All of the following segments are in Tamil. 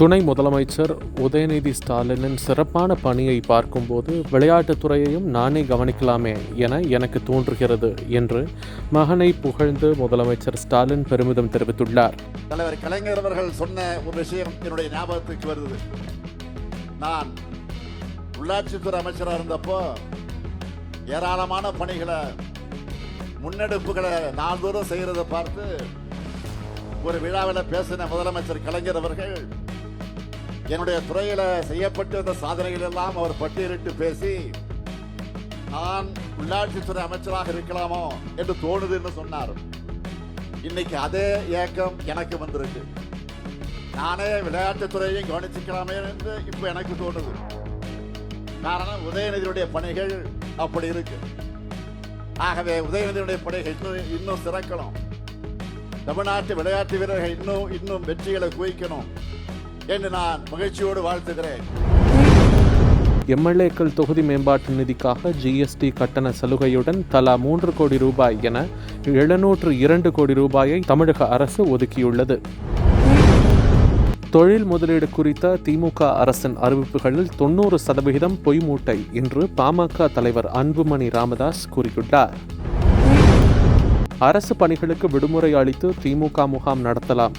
துணை முதலமைச்சர் உதயநிதி ஸ்டாலினின் சிறப்பான பணியை பார்க்கும்போது விளையாட்டுத்துறையையும் நானே கவனிக்கலாமே என எனக்கு தோன்றுகிறது என்று மகனை புகழ்ந்து முதலமைச்சர் ஸ்டாலின் பெருமிதம் தெரிவித்துள்ளார். தலைவர் கலைஞர் அவர்கள் சொன்ன ஒரு விஷயம் என்னுடைய ஞாபகத்துக்கு வருது. நான் உள்ளாட்சித்துறை அமைச்சராக இருந்தப்போ ஏராளமான பணிகளை முன்னெடுப்புகளை நாள்தோறும் செய்கிறத பார்த்து ஒரு விழாவில் பேசின முதலமைச்சர் கலைஞர் அவர்கள் என்னுடைய துறையில் செய்யப்பட்டு அந்த சாதனைகள் எல்லாம் அவர் பட்டியலிட்டு பேசி நான் உள்ளாட்சித்துறை அமைச்சராக இருக்கலாமோ என்று தோணுது என்று சொன்னார். இன்னைக்கு அதே ஏக்கம் எனக்கு வந்திருக்கு. நானே விளையாட்டுத் துறையையும் கவனிச்சுக்கலாமே என்று இப்போ எனக்கு தோணுது. காரணம் உதயநிதியுடைய பணிகள் அப்படி இருக்கு. ஆகவே உதயநிதியுடைய பணிகள் இன்னும் இன்னும் சிறக்கணும். தமிழ்நாட்டு விளையாட்டு வீரர்கள் இன்னும் இன்னும் வெற்றிகளை குவிக்கணும். என்று நான் மகிழ்ச்சியோடு வாழ்த்துகிறேன். எம்எல்ஏக்கள் தொகுதி மேம்பாட்டு நிதிக்காக ஜிஎஸ்டி கட்டண சலுகையுடன் தலா மூன்று கோடி ரூபாய் என எழுநூற்று இரண்டு கோடி ரூபாயை தமிழக அரசு ஒதுக்கியுள்ளது. தொழில் முதலீடு குறித்த திமுக அரசின் அறிவிப்புகளில் தொண்ணூறு சதவிகிதம் பொய் மூட்டை என்று பாமக தலைவர் அன்புமணி ராமதாஸ் கூறியுள்ளார். அரசு பணிகளுக்கு விடுமுறை அளித்து திமுக முகாம் நடத்தலாம்.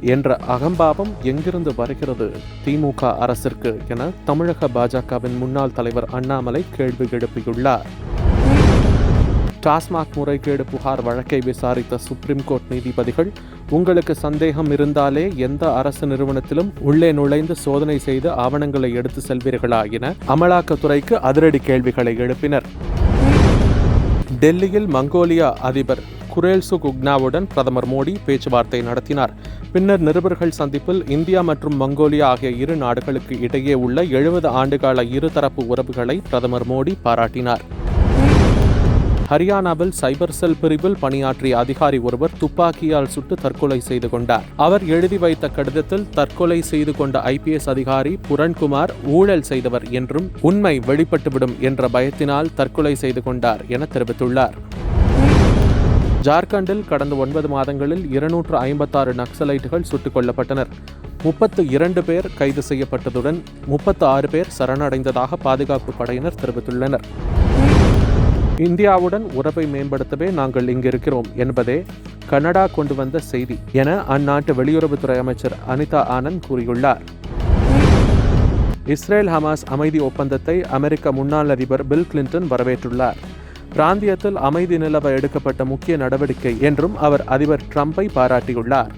என்ற அகம்பாவம் எங்கிருந்து வருகிறது? திமுக அரசிற்கு என தமிழக பாஜகவின் முன்னாள் தலைவர் அண்ணாமலை கேள்வி எழுப்பியுள்ளார். டாஸ்மாக் முறைகேடு புகார் வழக்கை விசாரித்த சுப்ரீம் கோர்ட் நீதிபதிகள் உங்களுக்கு சந்தேகம் இருந்தாலே எந்த அரசு நிறுவனத்திலும் உள்ளே நுழைந்து சோதனை செய்து ஆவணங்களை எடுத்து செல்வீர்களா என அமலாக்கத்துறைக்கு அதிரடி கேள்விகளை எழுப்பினர். டெல்லியில் மங்கோலியா அதிபர் குரேல்சு குக்னாவுடன் பிரதமர் மோடி பேச்சுவார்த்தை நடத்தினார். பின்னர் நிருபர்கள் சந்திப்பில் இந்தியா மற்றும் மங்கோலியா ஆகிய இரு நாடுகளுக்கு இடையே உள்ள எழுபது ஆண்டுகால இருதரப்பு உறவுகளை பிரதமர் மோடி பாராட்டினார். ஹரியானாவில் சைபர் செல் பிரிவில் பணியாற்றிய அதிகாரி ஒருவர் துப்பாக்கியால் சுட்டு தற்கொலை செய்து கொண்டார். அவர் எழுதி வைத்த கடிதத்தில் தற்கொலை செய்து கொண்ட ஐபிஎஸ் அதிகாரி புரண்குமார் ஊழல் செய்தவர் என்றும் உண்மை வெளிப்பட்டுவிடும் என்ற பயத்தினால் தற்கொலை செய்து கொண்டார் என தெரிவித்துள்ளார். ஜார்க்கண்டில் கடந்த ஒன்பது மாதங்களில் இருநூற்று ஐம்பத்தாறு நக்சலைட்டுகள் சுட்டுக் கொல்லப்பட்டனர். முப்பத்து இரண்டு பேர் கைது செய்யப்பட்டதுடன் முப்பத்து ஆறு பேர் சரணடைந்ததாக பாதுகாப்பு படையினர் தெரிவித்துள்ளனர். இந்தியாவுடன் உறவை மேம்படுத்தவே நாங்கள் இங்கிருக்கிறோம் என்பதே கனடா கொண்டு வந்த செய்தி என அந்நாட்டு வெளியுறவுத்துறை அமைச்சர் அனிதா ஆனந்த் கூறியுள்ளார். இஸ்ரேல் ஹமாஸ் அமைதி ஒப்பந்தத்தை அமெரிக்க முன்னாள் அதிபர் பில் கிளின்டன் வரவேற்றுள்ளார். பிராந்தியத்தில் அமைதி நிலவ எடுக்கப்பட்ட முக்கிய நடவடிக்கை என்றும் அவர் அதிபர் ட்ரம்பை பாராட்டியுள்ளார்.